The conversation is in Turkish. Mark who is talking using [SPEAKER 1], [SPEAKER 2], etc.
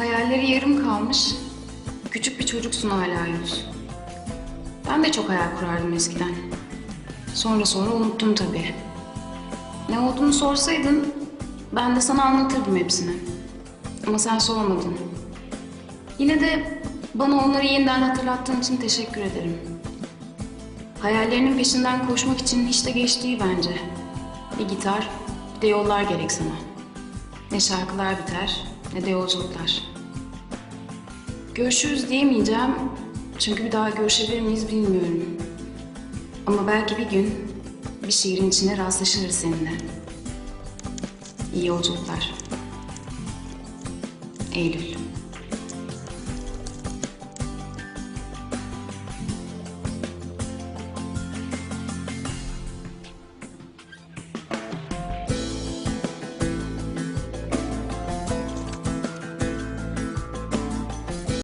[SPEAKER 1] Hayalleri yarım kalmış. Küçük bir çocuksun hala Yunus. Ben de çok hayal kurardım eskiden. Sonra sonra unuttum tabii. Ne olduğunu sorsaydın ben de sana anlatırdım hepsini. Ama sen sormadın. Yine de bana onları yeniden hatırlattığın için teşekkür ederim. Hayallerinin peşinden koşmak için hiç de geç değil bence. Bir gitar, bir de yollar gerek sana. Ne şarkılar biter, ne de yolculuklar. Görüşürüz diyemeyeceğim. Çünkü bir daha görüşebilir miyiz bilmiyorum. Ama belki bir gün bir şiirin içine rastlaşırız seninle. İyi yolculuklar. Eylül.